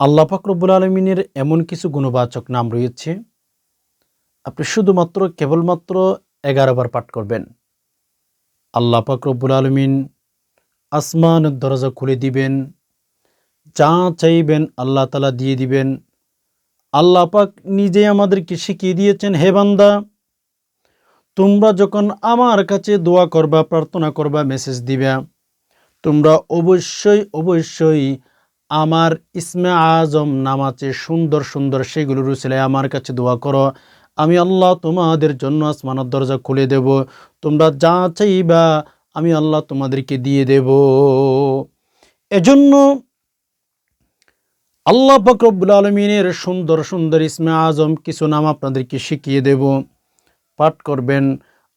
আল্লাহ ফাকরবুল আলমিনের এমন কিছু গুণবাচক নাম রয়েছে। আপনি শুধুমাত্র, কেবলমাত্র এগারো বার পাঠ করবেন। আল্লাহ ফাকরবুল আলমিন আসমান দরজা খুলে দিবেন। যা চাইবেন আল্লাহ তালা দিয়ে দিবেন। আল্লাহ পাক নিজে আমাদেরকে শিখিয়ে দিয়েছেন, হে বান্দা, তোমরা যখন আমার কাছে দোয়া করবা, প্রার্থনা করবা, মেসেজ দিবা, তোমরা অবশ্যই অবশ্যই আমার ইসমে আজম নাম আছে সুন্দর সুন্দর সেগুলো রুসিলে আমার কাছে দোয়া করো। আমি আল্লাহ তোমাদের জন্য আসমানের দরজা খুলে দেব। তোমরা যা চাইবা আমি আল্লাহ তোমাদেরকে দিয়ে দেব। এজন্য আল্লাহ ফকরবুল আলমিনের সুন্দর সুন্দর ইসমে আজম কিছু নাম আপনাদেরকে শিখিয়ে দেব। পাঠ করবেন।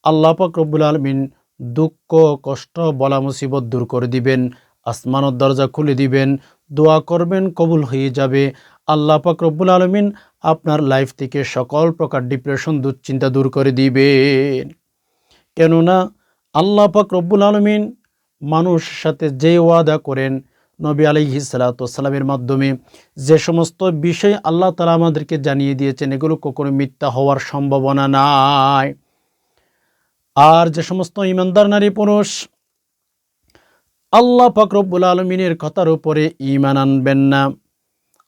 আল্লাহ ফকরবুল আলমিন দুঃখ, কষ্ট বলা মুসিবত দূর করে দিবেন। আসমানের দরজা খুলে দিবেন, দোয়া করবেন, কবুল হয়ে যাবে। আল্লাহ পাক রব্বুল আলমিন আপনার লাইফ থেকে সকল প্রকার ডিপ্রেশন, দুশ্চিন্তা দূর করে দিবেন। কেননা আল্লাহ পাক রব্বুল আলমিন মানুষের সাথে যে ওয়াদা করেন নবী আলহি সালাতামের মাধ্যমে, যে সমস্ত বিষয় আল্লাহ তালা আমাদেরকে জানিয়ে দিয়েছেন, এগুলো কখনো মিথ্যা হওয়ার সম্ভাবনা নাই। আর যে সমস্ত ইমানদার নারী পুরুষ আল্লাহ পাকরব্বুল আলমিনের কথার উপরে ইমান আনবেন না।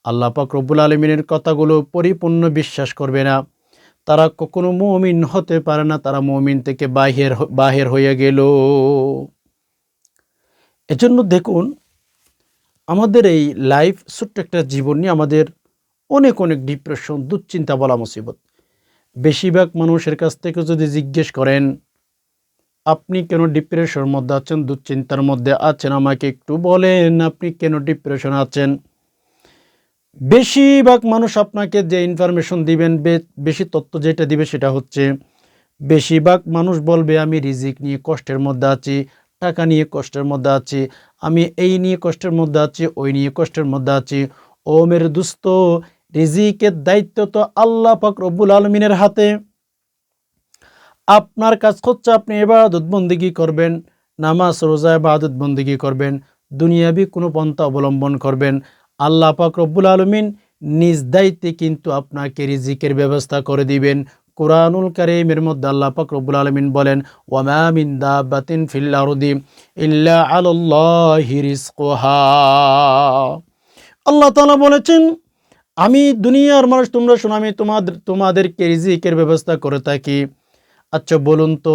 আল্লাহ পাকরব্বুল আলমিনের কথাগুলো পরিপূর্ণ বিশ্বাস করবে না। তারা কখনো মমিন হতে পারে না, তারা মমিন থেকে বাহির বাহির হয়ে গেল। এজন্য দেখুন, আমাদের এই লাইফ ছোট্ট একটা জীবন নিয়ে আমাদের অনেক অনেক ডিপ্রেশন দুশ্চিন্তা বলা মুসিবত। বেশিরভাগ মানুষের কাছ থেকে যদি জিজ্ঞেস করেন আপনি কেন ডিপ্রেশনের মধ্যে আছেন? দুশ্চিন্তার মধ্যে আছেন? আমাকে একটু বলেন, আপনি কেন ডিপ্রেশন আছেন? বেশিরভাগ মানুষ আপনাকে যে ইনফরমেশন দিবেন বেশি তথ্য যেটা দিবে সেটা হচ্ছে, বেশিরভাগ মানুষ বলবে, আমি রিজিক নিয়ে কষ্টের মধ্যে আছি, টাকা নিয়ে কষ্টের মধ্যে আছি, আমি এই নিয়ে কষ্টের মধ্যে আছি, ওই নিয়ে কষ্টের মধ্যে আছি। ও মেরে দুস্থ রিজিকের দায়িত্ব তো আল্লাহ পাক রব্বুল আলমিনের হাতে। আপনার কাজ হচ্ছে আপনি এবাদত বন্দিগি করবেন, নামাজ, রোজা এবাদত বন্দিগি করবেন, দুনিয়াবি কোনো পন্থা অবলম্বন করবেন। আল্লাহ পাক রব্বুল আলমিন নিজ দায়িত্বে কিন্তু আপনাকে রিজিকের ব্যবস্থা করে দিবেন। কোরআনুল কারিমের মধ্যে আল্লাহ পাক রব্বুল আলমিন বলেন, ওয়ামা মিন দাবাতিন ফিল আরদি ইল্লা রিজকুহা। আল্লাহ তাআলা বলেছেন, আমি দুনিয়ার মানুষ, তোমরা শোনো, আমি তোমাদের, তোমাদেরকে রিজিকের ব্যবস্থা করে থাকি। আচ্ছা বলুন তো,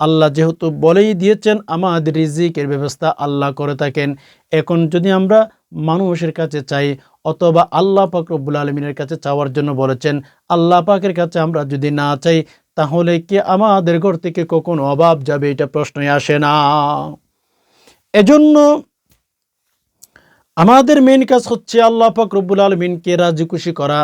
আল্লাহ যেহেতু বলেই দিয়েছেন, আমাদের রিজিকের ব্যবস্থা আল্লাহ করে থাকেন। এখন যদি আমরা মানুষের কাছে চাই, অথবা আল্লাহ পাক রব্বুল আলমিনের কাছে চাওয়ার জন্য বলেছেন, আল্লাহ পাকের কাছে আমরা যদি না চাই, তাহলে কি আমাদের ঘর থেকে কখন অভাব যাবে? এটা প্রশ্নই আসে না। এজন্য আমাদের মেন কাজ হচ্ছে আল্লাহ পাক রব্বুল আলমিনকে রাজি খুশি করা।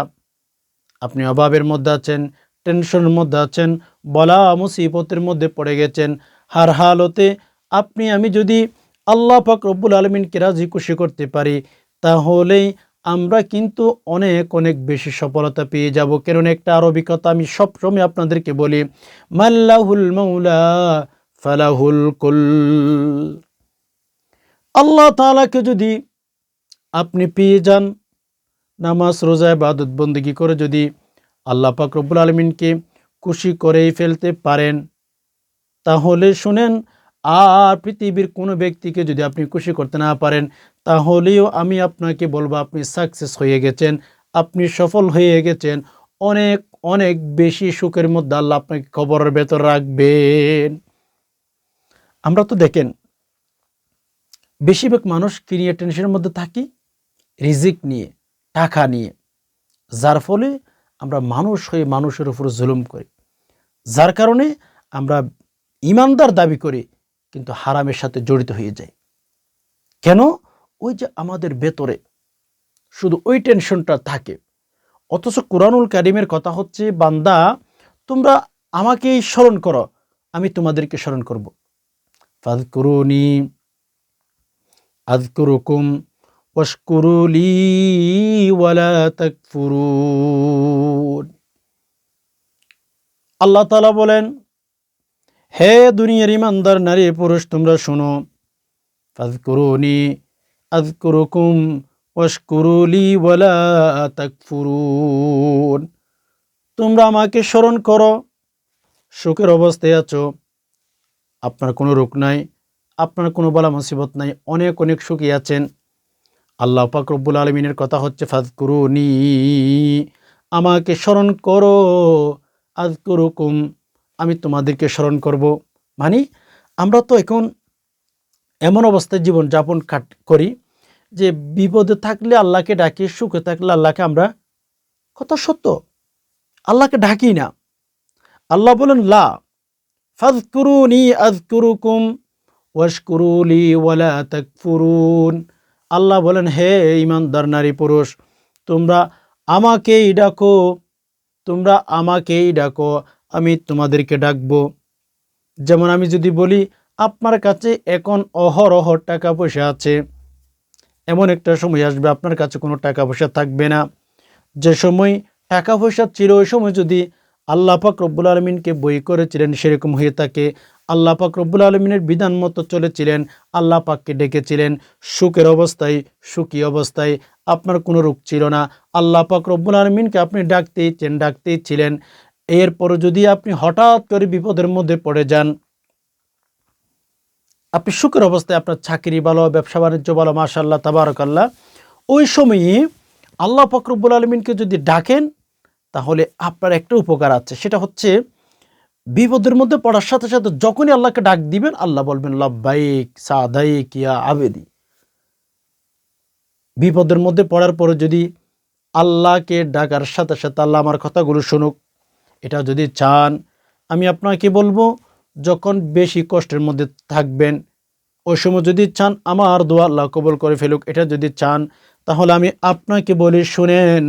আপনি অভাবের মধ্যে আছেন টেনশনের মধ্যে আছেন বলা মুসিবতের মধ্যে পড়ে গেছেন। হার হালতে আপনি, আমি যদি আল্লাহ পাক রব্বুল আলমিনকে রাজি খুশি করতে পারি, তাহলেই আমরা কিন্তু অনেক অনেক বেশি সফলতা পেয়ে যাব। কেন একটা আরবি কথা আমি সবসময় আপনাদেরকে বলি মাল্লাহুল মৌলা ফালাহুল কুল। আল্লাহ তালাকে যদি আপনি পেয়ে যান, নামাজ রোজায় বাদত বন্দিগি করে যদি আল্লাহ পাক রব্বুল আলমিনকে খুশি করেই ফেলতে পারেন। তাহলে শুনেন, আর পৃথিবীর কোনো ব্যক্তিকে যদি আপনি খুশি করতে না পারেন, তাহলেও আমি আপনাকে বলব, আপনি সাকসেস হয়ে গেছেন, আপনি সফল হয়ে গেছেন। অনেক অনেক বেশি সুখের মধ্যে আল্লাহ আপনাকে খবরের ভেতর রাখবেন। আমরা তো দেখেন, বেশিরভাগ মানুষ কি নিয়ে টেনশনের মধ্যে থাকি, রিজিক নিয়ে, টাকা নিয়ে, যার ফলে আমরা মানুষ হয়ে মানুষের উপর জুলুম করি। যার কারণে আমরা ইমানদার দাবি করি, কিন্তু হারামের সাথে জড়িত হয়ে যাই। কেন? ওই যে আমাদের ভেতরে শুধু ওই টেনশনটা থাকে। অথচ কোরআনুল কারিমের কথা হচ্ছে, বান্দা, তোমরা আমাকেই স্মরণ করো, আমি তোমাদেরকে স্মরণ করব। ফাদকুরুনি আল্লাহ তাআলা বলেন, হে দুনিয়ার ইমানদার নারী পুরুষ, তোমরা শোনো ফাজকুরুনি আজকুরুকুম ওয়াশকুরুলি ওয়ালা তাকফুরুন। তোমরা আমাকে স্মরণ করো, সুখের অবস্থায় আছো, আপনার কোনো রোগ নাই, আপনার কোনো বলা মুসিবত নাই, অনেক অনেক সুখী আছেন। আল্লাহ পাক রব্বুল আলমিনের কথা হচ্ছে ফাজকুরুনি আমাকে স্মরণ করো। আজ করুকুম আমি তোমাদেরকে স্মরণ করব। মানে আমরা তো এখন এমন অবস্থায় জীবন যাপন কাট করি যে বিপদে থাকলে আল্লাহকে ডাকি, সুখে থাকলে আল্লাহকে আমরা কথা সত্য? আল্লাহকে ডাকি না। আল্লাহ বলেন, লা ফাজকুরুনি আজকুরুকুম ওয়াশকুরুলি ওয়ালা তাকফুরুন। আল্লাহ বলেন, হে ইমানদার নারী পুরুষ, তোমরা আমাকেই ডাকো, তোমরা আমাকেই ডাকো, আমি তোমাদেরকে ডাকবো। যেমন আমি যদি বলি, আপনার কাছে এখন অহরহ টাকা পয়সা আছে। এমন একটা সময় আসবে, আপনার কাছে কোনো টাকা পয়সা থাকবে না। যে সময় টাকা পয়সা ছিল, ওই সময় যদি আল্লাহ পাক রব্বুল আলমিনকে বই করেছিলেন, সেরকম হয়ে থাকে। আল্লাহ পাক রব্বুল আলমিনের বিধান মতো চলেছিলেন, আল্লাহ পাককে ডেকেছিলেন। সুখের অবস্থায়, সুখী অবস্থায় আপনার কোনো রোগ ছিল না। আল্লাহ পাক রব্বুল আলমিনকে আপনি ডাকতেই চেন ডাকতেই ছিলেন। এরপর যদি আপনি হঠাৎ করে বিপদের মধ্যে পড়ে যান, আপনি সুখের অবস্থায় আপনার চাকরি ভালো, ব্যবসা বাণিজ্য ভালো মাশাল্লাহ তাবারকাল্লাহ, ওই সময়ে আল্লাহ ফকরবুল আলমিনকে যদি ডাকেন, তাহলে আপনার একটা উপকার আছে। সেটা হচ্ছে বিপদের মধ্যে পড়ার সাথে সাথে যখনই আল্লাহকে ডাক দিবেন, আল্লাহ বলবেন, লব্বাইক ইয়া আবেদি। বিপদের মধ্যে পড়ার পরে যদি আল্লাহকে ডাকার সাথে সাথে আল্লাহ আমার কথাগুলো শুনুক, এটা যদি চান, আমি আপনাকে বলব, যখন বেশি কষ্টের মধ্যে থাকবেন, ওই সময় যদি চান, আমার দোয়া আল্লাহ কবল করে ফেলুক, এটা যদি চান, তাহলে আমি আপনাকে বলি, শুনেন।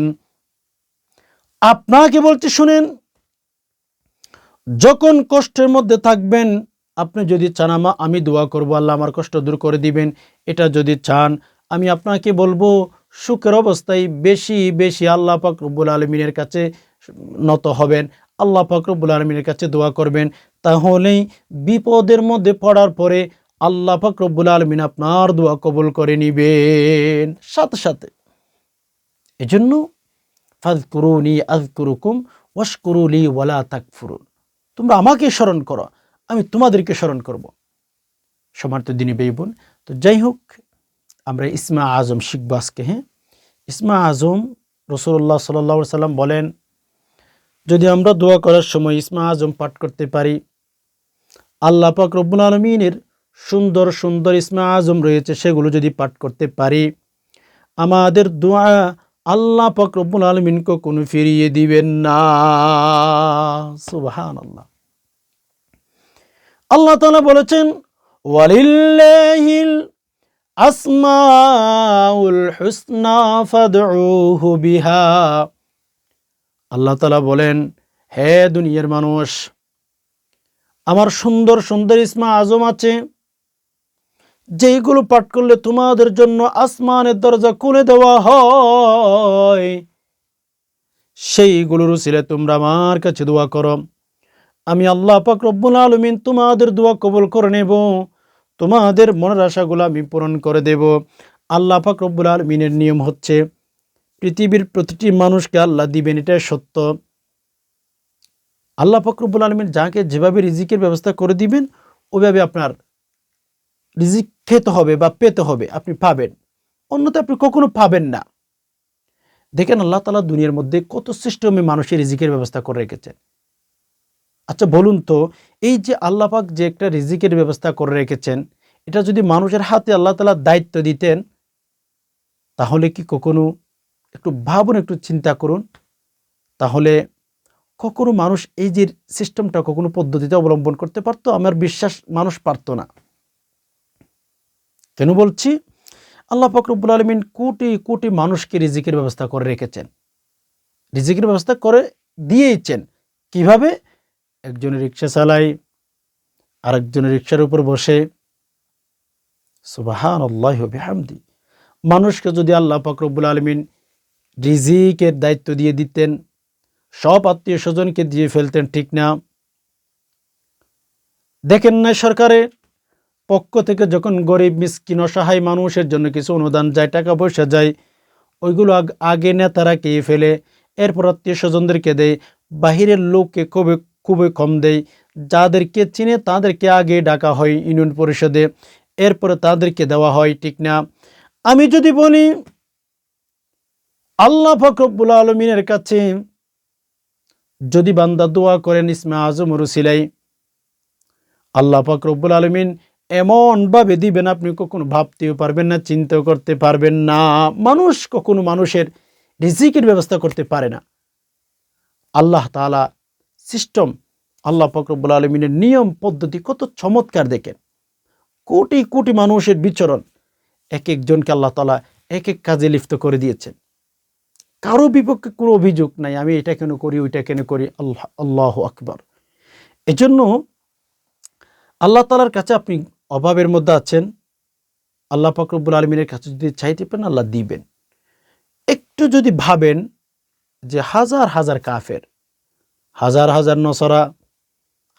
আপনাকে বলতে শুনেন। যখন কষ্টের মধ্যে থাকবেন, আপনি যদি চান আমা, আমি দোয়া করব, আল্লাহ আমার কষ্ট দূর করে দিবেন। এটা যদি চান, আমি আপনাকে বলব, সুখের অবস্থায় বেশি বেশি আল্লাহ রব্বুল আলমিনের কাছে নত হবেন। আল্লাহ রব্বুল আলমিনের কাছে দোয়া করবেন। তাহলেই বিপদের মধ্যে পড়ার পরে আল্লাহ রব্বুল আলমিন আপনার দোয়া কবুল করে নিবেন। সাথে সাথে। এজন্য, ফাজকুরুনি আজকুরুকুম ওয়াশকুরুলি ওয়ালা তাকফুরুন। তোমরা আমাকে স্মরণ করো, আমি তোমাদেরকে স্মরণ করব। সমার্থ দিনী বেই বোন, তো যাই হোক, আমরা ইসমা আজম শিখব আজকে হ্যাঁ? ইসমা আজম রসুল্লাহ সাল্লাহ সাল্লাম বলেন, যদি আমরা দোয়া করার সময় ইসমা আজম পাঠ করতে পারি, আল্লাহ পাক রব্বুল আলমিনের সুন্দর সুন্দর ইসমা আজম রয়েছে, সেগুলো যদি পাঠ করতে পারি, আমাদের দোয়া আল্লাহ পাক রব্বুল আলমিনকে কোনো ফিরিয়ে দিবেন না। সুবাহান আল্লাহ আল্লাহ তালা বলেছেন, ওয়ালিল্লাহিল আসমাউল হুসনা ফাদউহু বিহা। আল্লাহ তালা বলেন, হে দুনিয়ার মানুষ, আমার সুন্দর সুন্দর ইসমা আজম আছে যেইগুলো পাঠ করলে তোমাদের জন্য আসমানের দরজা খুলে দেওয়া হয়, সেইগুলোর ছিলে তোমরা আমার কাছে দোয়া করো। আমি আল্লাহ পাক রব্বুল আলমিন তোমাদের দোয়া কবুল করে নেব, তোমাদের মনের আশাগুলো আমি পূরণ করে দেব। আল্লাহ পাক রব্বুল আলমিনের নিয়ম হচ্ছে, পৃথিবীর প্রতিটি মানুষকে আল্লাহ দিবেন, এটাই সত্য। আল্লাহ ফকরবুল আলমিন যাকে যেভাবে রিজিকের ব্যবস্থা করে দিবেন, ওইভাবে আপনার রিজিক খেতে হবে বা পেতে হবে, আপনি পাবেন। অন্যতে আপনি কখনো পাবেন না। দেখেন আল্লাহ তালা দুনিয়ার মধ্যে কত সিস্টেমে মানুষের রিজিকের ব্যবস্থা করে রেখেছেন। আচ্ছা বলুন তো, এই যে আল্লাহ পাক যে একটা রিজিকের ব্যবস্থা করে রেখেছেন, এটা যদি মানুষের হাতে আল্লাহ তালা দায়িত্ব দিতেন, তাহলে কি কখনো একটু ভাবুন, একটু চিন্তা করুন? তাহলে কখনো মানুষ এই যে সিস্টেমটা কখনো পদ্ধতিতে অবলম্বন করতে পারতো? আমার বিশ্বাস মানুষ পারতো না। কেন বলছি, আল্লাহ ফকরবুল আলমিন কোটি কোটি মানুষকে রিজিকের ব্যবস্থা করে রেখেছেন। রিজিকের ব্যবস্থা করে দিয়েইছেন। কীভাবে? একজনের রিক্সা চালাই আরেকজনের রিক্সার উপর বসে। সুবাহান আল্লাহ হামদি মানুষকে যদি আল্লাহ ফকরবুল আলমিন রিজিকের দায়িত্ব দিয়ে দিতেন, সব আত্মীয় স্বজনকে দিয়ে ফেলতেন, ঠিক না? দেখেন না সরকারের পক্ষ থেকে যখন গরিব, মিসকিন, অসহায় মানুষের জন্য কিছু অনুদান যায়, টাকা পয়সা যায়, ওইগুলো আগ- নেতারা খেয়ে ফেলে। এরপর আত্মীয় স্বজনদেরকে দেয়, বাহিরের লোককে খুবই খুবই কম দেয়। যাদেরকে চিনে তাদেরকে আগে ডাকা হয় ইউনিয়ন পরিষদে। এরপরে তাদেরকে দেওয়া হয়, ঠিক না? আমি যদি বলি, আল্লাহ ফকরবুল আলমিনের কাছে যদি বান্দা দোয়া করেন, ইসমা আজম রুসিলাই, আল্লাহ ফকরবুল আলমিন এমনভাবে দিবেন, আপনি কখনো ভাবতেও পারবেন না, চিন্তাও করতে পারবেন না। মানুষ কখনো মানুষের রিজিকের ব্যবস্থা করতে পারে না। আল্লাহ তালা সিস্টেম, আল্লাহ ফকরবুল আলমিনের নিয়ম, পদ্ধতি কত চমৎকার দেখেন। কোটি কোটি মানুষের বিচরণ এক একজনকে আল্লাহ তালা এক এক কাজে লিপ্ত করে দিয়েছেন। কারও বিপক্ষে কোনো অভিযোগ নাই, আমি এটা কেন করি, ওইটা কেন করি? আল্লাহ আল্লাহ আকবর। এজন্য আল্লাহ তালার কাছে আপনি অভাবের মধ্যে আছেন, আল্লাহ ফকরবুল আলমিনের কাছে যদি চাইতে পারেন আল্লাহ দিবেন। একটু যদি ভাবেন যে হাজার হাজার কাফের, হাজার হাজার নসরা,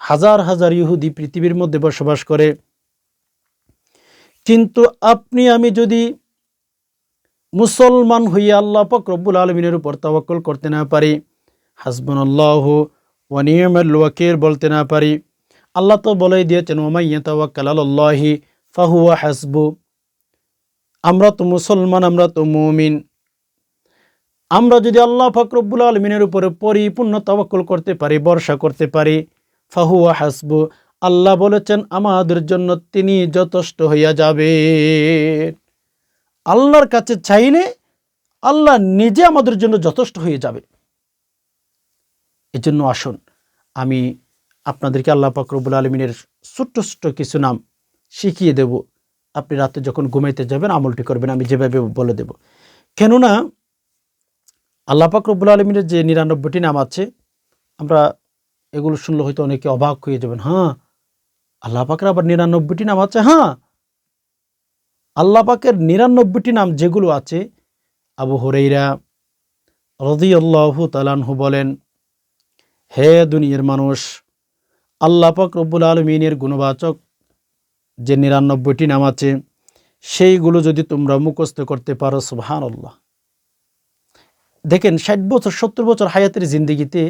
হাজার হাজার ইহুদি পৃথিবীর মধ্যে বসবাস করে, কিন্তু আপনি, আমি যদি মুসলমান হইয়া আল্লাহ পাক রব্বুল আলমিনের উপর তাওয়াক্কল করতে না পারি হাসবুন আল্লাহ ওয়ানিয়মাল লোয়াকের বলতে না পারি আল্লাহ তো বলেই দিয়েছেন ওমাইয়া তাওয়াক্কাল আল্লাহি ফাহুয়া হাসবু। আমরা তো মুসলমান, আমরা তো মুমিন। আমরা যদি আল্লাহ ফাকরবুল আলমিনের উপরে পরিপূর্ণ তাওয়াক্কল করতে পারি বর্ষা করতে পারি, ফাহুয়া হাসবু। আল্লাহ বলেছেন, আমাদের জন্য তিনি যথেষ্ট হইয়া যাবে আল্লাহর কাছে চাইলে আল্লাহ নিজে আমাদের জন্য যথেষ্ট হয়ে যাবে। এজন্য আসুন, আমি আপনাদেরকে আল্লাহ পাকরবুল আলমিনের ছোট্ট ছোট্ট কিছু নাম শিখিয়ে দেব। আপনি রাতে যখন ঘুমাইতে যাবেন, আমলটি করবেন, আমি যেভাবে বলে দেব। কেননা, আল্লাহ পাক রব্বুল আলমিনের যে নিরানব্বইটি নাম আছে, আমরা এগুলো শুনলে হয়তো অনেকে অবাক হয়ে যাবেন হ্যাঁ আল্লাহ পাকের আবার নিরানব্বইটি নাম আছে? হ্যাঁ আল্লাহ পাকের নিরানব্বইটি নাম যেগুলো আছে, আবু হরেইরা রদি আল্লাহ তালানহু বলেন, হে দুনিয়ার মানুষ আল্লাহ পাক রব্বুল আলমিনের গুণবাচক যে নিরানব্বইটি নাম আছে, সেইগুলো যদি তোমরা মুখস্থ করতে পারো সুবহান আল্লাহ দেখেন, ষাট বছর, সত্তর বছর হায়াতের জিন্দিগিতে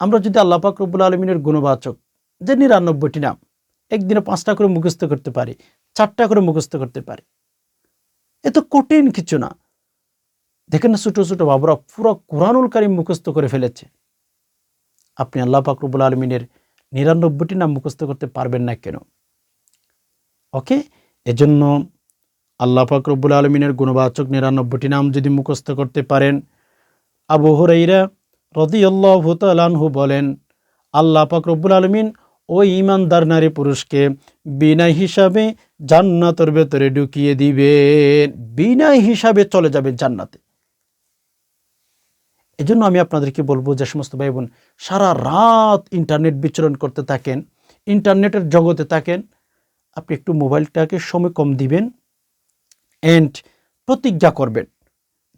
আমরা যদি আল্লাহ পাক রব্বুল আলমিনের গুণবাচক যে নিরানব্বইটি নাম একদিনে পাঁচটা করে মুখস্থ করতে পারি, চারটা করে মুখস্থ করতে পারি, এ তো কঠিন কিছু না। দেখেন না, ছোটো ছোটো বাবুরা পুরো কোরআনুল কারিম মুখস্থ করে ফেলেছে। আপনি আল্লাহ পাক রব্বুল আলমিনের নিরানব্বইটি নাম মুখস্থ করতে পারবেন না কেন? ওকে? এজন্য আল্লাহ পাক রব্বুল আলমিনের গুণবাচক নিরানব্বইটি নাম যদি মুখস্থ করতে পারেন, আবু হরাইরা রদিয়াল্লাহ তালানহু বলেন, আল্লাহ পাক রব্বুল আলমিন ওই ইমানদার নারী পুরুষকে বিনা হিসাবে জান্নাতের ভেতরে ঢুকিয়ে দিবেন। বিনা হিসাবে চলে যাবে জান্নাতে। এজন্য আমি আপনাদেরকে বলব যে সমস্ত ভাই বোন সারা রাত ইন্টারনেট বিচরণ করতে থাকেন, ইন্টারনেটের জগতে থাকেন, আপনি একটু মোবাইলটাকে সময় কম দিবেন অ্যান্ড প্রতিজ্ঞা করবেন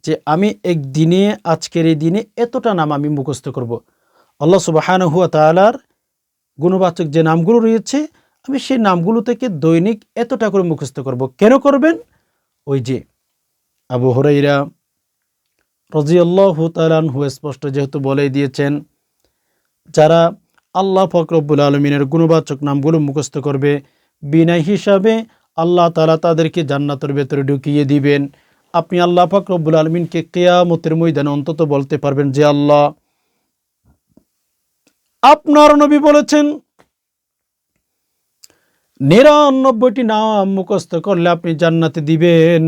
যে আমি একদিনে, আজকের এই দিনে এতটা নাম আমি মুখস্থ করব। আল্লাহ সুবাহান হুয়া তালার গুণবাচক যে নামগুলো রয়েছে, আমি সেই নামগুলো থেকে দৈনিক এতটা করে মুখস্থ করব। কেন করবেন? ওই যে আবু হরাইরা রাজিয়াল্লাহ তালানহু স্পষ্ট যেহেতু বলেই দিয়েছেন, যারা আল্লাহ ফকরবুল আলমিনের গুণবাচক নামগুলো মুখস্থ করবে, বিনা হিসাবে আল্লাহ তালা তাদেরকে জান্নাতের ভেতরে ঢুকিয়ে দিবেন। আপনি আল্লাহ ফকরবুল আলমিনকে কেয়ামতের ময়দানে অন্তত বলতে পারবেন যে আল্লাহ, আপনার নবী বলেছেন, নিরানব্বইটি নাম মুখস্থ করলে আপনি জান্নাতে দিবেন।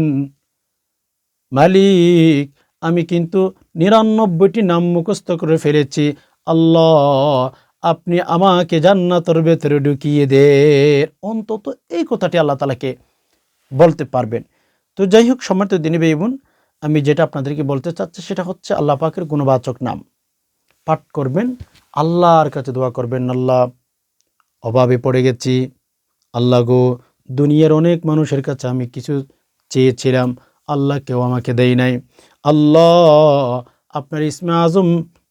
মালিক আমি কিন্তু নিরানব্বইটি নাম মুখস্থ করে ফেলেছি। আল্লাহ, আপনি আমাকে জান্নাতের ভেতরে ঢুকিয়ে দে অন্তত এই কথাটি আল্লাহ তালাকে বলতে পারবেন। তো যাই হোক, সম্মানিত দিনী বেইবুন আমি যেটা আপনাদেরকে বলতে চাচ্ছি সেটা হচ্ছে আল্লাহ পাকের গুণবাচক নাম। পাঠ করবেন, আল্লাহর কাছে দোয়া করবেন, আল্লাহ অভাবে পড়ে গেছি। আল্লাহ গো, দুনিয়ার অনেক মানুষের কাছে আমি কিছু চেয়েছিলাম, আল্লাহ কেউ আমাকে দেয় নাই। আল্লাহ, আপনার ইসমে আজম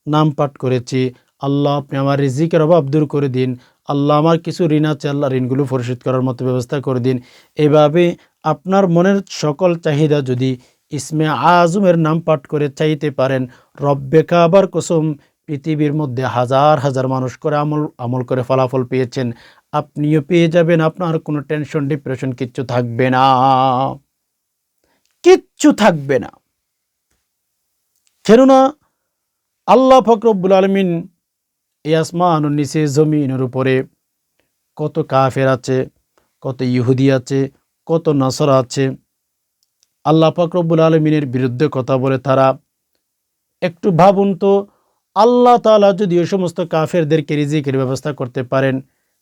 নাম পাঠ করেছি। আল্লাহ, আপনি আমার রিজিকের অভাব দূর করে দিন। আল্লাহ, আমার কিছু ঋণ আছে, আল্লাহ ঋণগুলো পরিশোধ করার মতো ব্যবস্থা করে দিন। এভাবে আপনার মনের সকল চাহিদা যদি ইসমে আজমের নাম পাঠ করে চাইতে পারেন, রব্বে কাবার কসম পৃথিবীর মধ্যে হাজার হাজার মানুষ করে আমল আমল করে ফলাফল পেয়েছেন। আপনিও পেয়ে যাবেন, আপনার কোনো টেনশন, ডিপ্রেশন কিচ্ছু থাকবে না। কিচ্ছু থাকবে না। কেননা আল্লাহ ফকরবুল আলমিন এই আসমান নিচে জমিনের উপরে কত কাফের আছে, কত ইহুদি আছে, কত নাসরা আছে, আল্লাহ ফকরবুল আলমিনের বিরুদ্ধে কথা বলে তারা একটু ভাবুন তো, আল্লাহ তালা যদি ওই সমস্ত কাফেরদেরকে রিজিকের ব্যবস্থা করতে পারেন,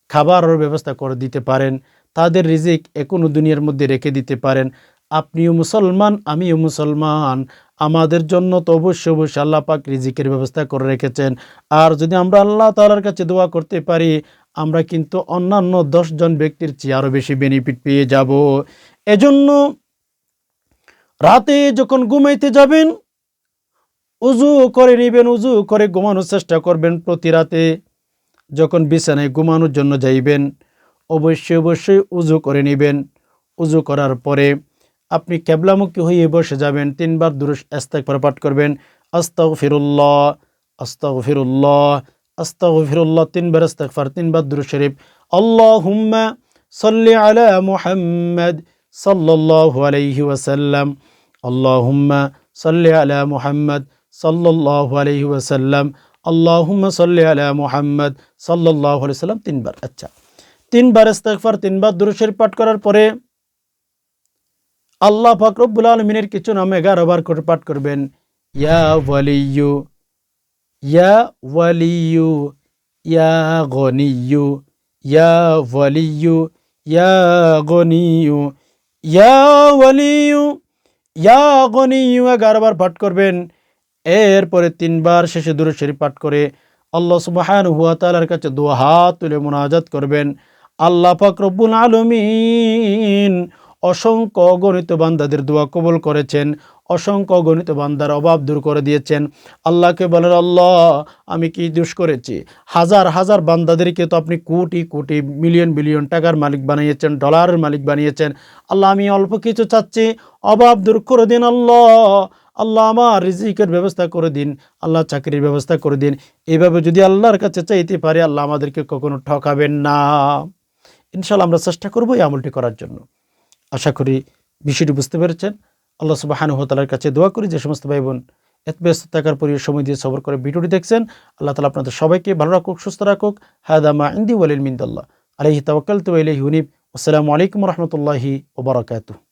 খাবারের ব্যবস্থা করে দিতে পারেন, তাদের রিজিক এখনও দুনিয়ার মধ্যে রেখে দিতে পারেন, আপনিও মুসলমান, আমিও মুসলমান আমাদের জন্য তো অবশ্যই অবশ্যই আল্লাহ পাক রিজিকের ব্যবস্থা করে রেখেছেন। আর যদি আমরা আল্লাহ তালার কাছে দোয়া করতে পারি, আমরা কিন্তু অন্যান্য দশজন ব্যক্তির চেয়ে আরও বেশি বেনিফিট পেয়ে যাব। এজন্য রাতে যখন ঘুমাইতে যাবেন, উজু করে নেবেন, উজু করে ঘুমানোর চেষ্টা করবেন প্রতি রাতে। যখন বিছানায় ঘুমানোর জন্য যাইবেন, অবশ্যই অবশ্যই উজু করে নেবেন। উজু করার পরে আপনি ক্যাবলামুখী হয়ে বসে যাবেন। তিনবার দুরুস ইস্তেগফার পাঠ করবেন। আস্তাগ ফিরুল্লাহ আস্তাগ ফিরুল্লাহ আস্তাগ ফিরুল্লাহ তিনবার ইস্তেগফার, তিনবার দুরুস শরীফ। আল্লাহুম্মা সাল্লি আলা মুহাম্মদ সাল্লাল্লাহু আলাইহি ওয়াসাল্লাম। আল্লাহুম্মা সাল্লি আলা মুহাম্মদ সাল্লাল্লাহু আলাইহি ওয়াসাল্লাম। আল্লাহুম্মা সাল্লি আলা মুহাম্মদ সাল্লাল্লাহু আলাইহি ওয়াসাল্লাম। তিনবার আচ্ছা। তিনবার ইস্তেগফার, তিনবার দুরুদ শরীফ পাঠ করার পরে আল্লাহ পাক রব্বুল আলমিনের কিছু নাম এগারো বার করে পাঠ করবেন। ইয়া ইয়া ইয়া ইয়া ইয়া ইয়া ইয়া এগারো বার পাঠ করবেন। এরপরে তিনবার শেষে দূরে শরীফ পাঠ করে আল্লাহ সুবাহান হুয়া তালার কাছে দু হাত তুলে মোনাজাত করবেন। আল্লাহ পাক রব্বুল আলমিন অসংখ্য অগণিত বান্দাদের দোয়া কবল করেছেন, অসংখ্য অগণিত বান্দার অভাব দূর করে দিয়েছেন। আল্লাহকে বলেন, আল্লাহ, আমি কি দোষ করেছি? হাজার হাজার বান্দাদেরকে তো আপনি কোটি কোটি, মিলিয়ন, বিলিয়ন টাকার মালিক বানিয়েছেন, ডলারের মালিক বানিয়েছেন। আল্লাহ, আমি অল্প কিছু চাচ্ছি, অভাব দূর করে দিন, আল্লাহ। আল্লাহ, আমার রিজিকের ব্যবস্থা করে দিন, আল্লাহ, চাকরির ব্যবস্থা করে দিন। এইভাবে যদি আল্লাহর কাছে চাইতে পারে, আল্লাহ আমাদেরকে কখনো ঠকাবেন না। ইনশাল্লাহ আমরা চেষ্টা করব এই আমলটি করার জন্য। আশা করি বিষয়টি বুঝতে পেরেছেন। আল্লাহ সুবাহানুহতালার কাছে দোয়া করি যে সমস্ত ভাই বোন এত ব্যস্ত থাকার পরে সময় দিয়ে সবর করে ভিডিওটি দেখছেন। আল্লাহ তালা আপনাদের সবাইকে ভালো রাখুক, সুস্থ রাখুক। হায়দামা ইন্দি ওয়ালিল মিন্দাল্লাহ। আলহি তাওয়াক্কাল তো আলহি আসসালামু আলাইকুম রহমতুল্লাহি ওবরাকাতুহ